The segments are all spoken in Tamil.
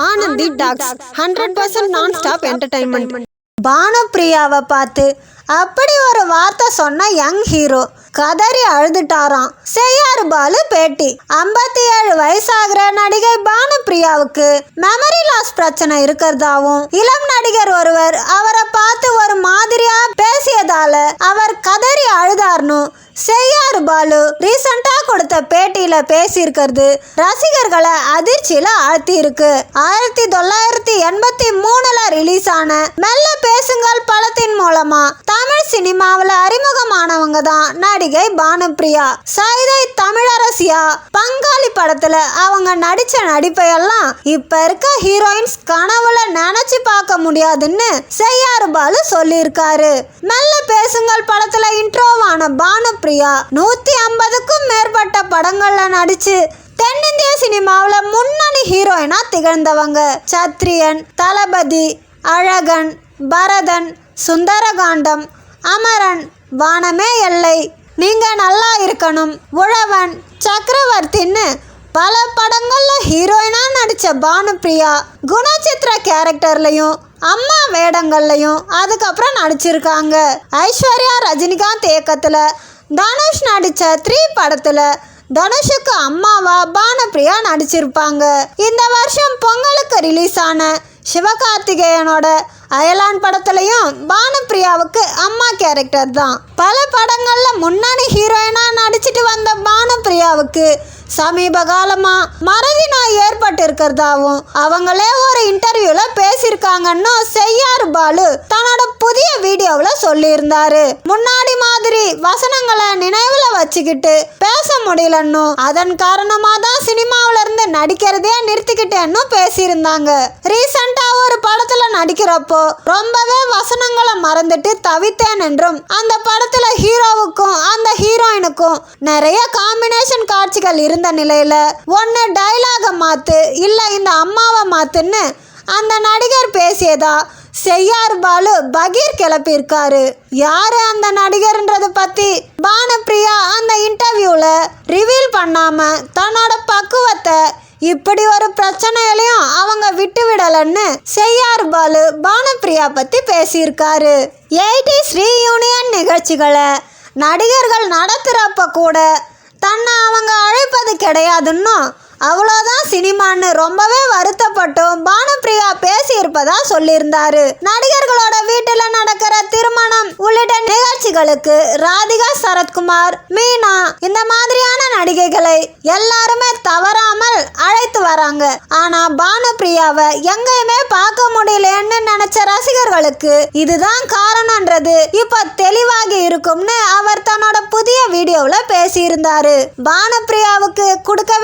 Anandhi talks hundred percent nonstop entertainment பானுப்பிரியாவை பார்த்து அப்படி ஒரு வார்த்தை சொன்ன யங் ஹீரோ கதறி அழுதுட்டாராம். செய்யாறு பாலு பேட்டி. ஐம்பத்தி ஏழு வயசாகிற நடிகை பானுப்பிரியாவுக்கு மெமரி லாஸ் பிரச்சனை இருக்கிறதாவும் இளம் நடிகர் ஒருவர் அவரை பார்த்து ஒரு மாதிரியா பேசியதால அவர் கதறி அழுதார்னு செய்யாறு பாலு ரீசெண்டா கொடுத்த பேட்டியில பேசியிருக்கிறது ரசிகர்களை அதிர்ச்சியில ஆழ்த்தி இருக்கு ஆயிரத்தி தொள்ளாயிரத்தி எண்பத்தி மூணுல ரிலீஸ் ஆன மெல்ல பேசுங்கள் படத்தின் மூலமா தமிழ் சினிமாவில் அறிமுகமானவங்க தான் நடிகை பானுப்பிரியா. சைதை தமிழரசியா பங்காளி படத்துல அவங்க நடிச்ச நடிப்பையெல்லாம் இப்ப இருக்க ஹீரோயின்ஸ் கனவுல நினைச்சு பார்க்க முடியாதுன்னு செய்யாறு பாலு சொல்லியிருக்காரு. மெல்ல பேசுங்கள் படத்துல இன்ட்ரோவான பானுப்பிரியா நூற்றி ஐம்பதுக்கும் மேற்பட்ட படங்களில் நடித்து தென்னிந்திய சினிமாவில் முன்னணி ஹீரோயினாக திகழ்ந்தவங்க. சத்ரியன் தளபதி அழகன் பரதன் சுந்தரகாண்டம் அமரன் வானமே எல்லை நீங்கள் நல்லா இருக்கணும் உழவன் சக்கரவர்த்தின்னு பல படங்களில் ஹீரோயினாக நடித்த பானுப்பிரியா குணச்சித்திர கேரக்டர்லையும் அம்மா வேடங்கள்லையும் அதுக்கப்புறம் நடிச்சிருக்காங்க. ஐஸ்வர்யா ரஜினிகாந்த் இயக்கத்தில் தனுஷ் நடித்த த்ரீ படத்துல தனுஷுக்கு அம்மாவா பானப்ரியா நடிச்சிருப்பாங்க. இந்த வருஷம் பொங்கலுக்கு ரிலீஸ் ஆன சிவகார்த்திகேயனோட அயலான் படத்துலையும் பானுப்பிரியாவுக்கு அம்மா கேரக்டர் தான். பல படங்கள்ல முன்னணி ஹீரோயினா நடிச்சிட்டு வந்த பானுப்பிரியாவுக்கு சமீப காலமா மறதி நோய் ஏற்பட்டு இருக்கிறதாவும் அவங்களே ஒரு இன்டர்வியூல பேசியிருக்காங்கன்னு செய்யாறு பாலு தன்னோட புதிய வீடியோவில் சொல்லியிருந்தாரு. முன்னாடி மாதிரி வசனங்களை நினைவில் வச்சுக்கிட்டு பேச முடியலன்னு அதன் காரணமாக தான் சினிமாவில இருந்து நடிக்கிறதே நிறுத்திக்கிட்டேன்னு பேசியிருந்தாங்க. ரீசண்டாக ஒரு படத்தில் நடிக்கிறப்போ ரொம்பவே வசனங்களை மறந்துட்டு தவித்தேன் என்றும் அந்த படத்தில் ஹீரோவுக்கும் அந்த ஹீரோயினுக்கும் நிறைய காம்பினேஷன் காட்சிகள் இருந்த நிலையில் ஒன்று டைலாகை மாற்று இல்லை இந்த அம்மாவை மாற்றுன்னு அந்த நடிகர் பேசியதா செய்யார் பாலு பகீர் கிளப்பியிருக்காரு. யாரு அந்த நடிகர்ன்றத பத்தி? பானப்பிரியா அந்த இன்டர்வியூல ரிவீல் பண்ணாம தன்னோட பக்குவத்தை இப்படி ஒரு பிரச்சனையிலையும் அவங்க விட்டு விடலன்னு செய்யார் பாலு பானப்பிரியா பத்தி பேசியிருக்காரு. எயிட்டிஸ் ரீயூனியன் நிகழ்ச்சிகளை நடிகர்கள் நடத்துகிறப்ப கூட தன்னை அவங்க அழைப்பது கிடையாதுன்னு அவ்வளோதான் சினிமான்னு ரொம்பவே வருத்தப்பட்டும் பானப்பிரியா இருப்பதா சொல்லியிருந்தாரு. நடிகர்களோட வீட்டுல நடக்கிற திருமணம் உள்ளிட்ட நிகழ்ச்சிகளுக்கு ராதிகா சரத்குமார் மீனா இந்த மாதிரியான நடிகைகளை எல்லாருமே தவறாமல் அழைத்து வராங்க. ஆனா பானுப்பிரியாவை எங்கேயுமே பார்க்க முடியலன்னு நினைச்ச ரசிகர்களுக்கு இதுதான் காரணம்ன்றது இப்ப தெளிவாகி இருக்கும்னு அவர் தன்னோட புதிய வீடியோவில் பேசியிருந்தாரு. பானுப்பிரியாவுக்கு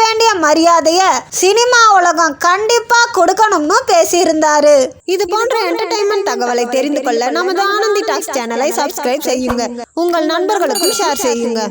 வேண்டிய மரியாதைய சினிமா உலகம் கண்டிப்பா கொடுக்கணும்னு பேசியிருந்தாரு. இது போன்ற என்டர்டைன்மெண்ட் தகவலை தெரிந்து கொள்ள நமது ஆனந்தி டாக்ஸ் சேனலை சப்ஸ்கிரைப் செய்யுங்க. உங்கள் நண்பர்களுக்கும் ஷேர் செய்யுங்க.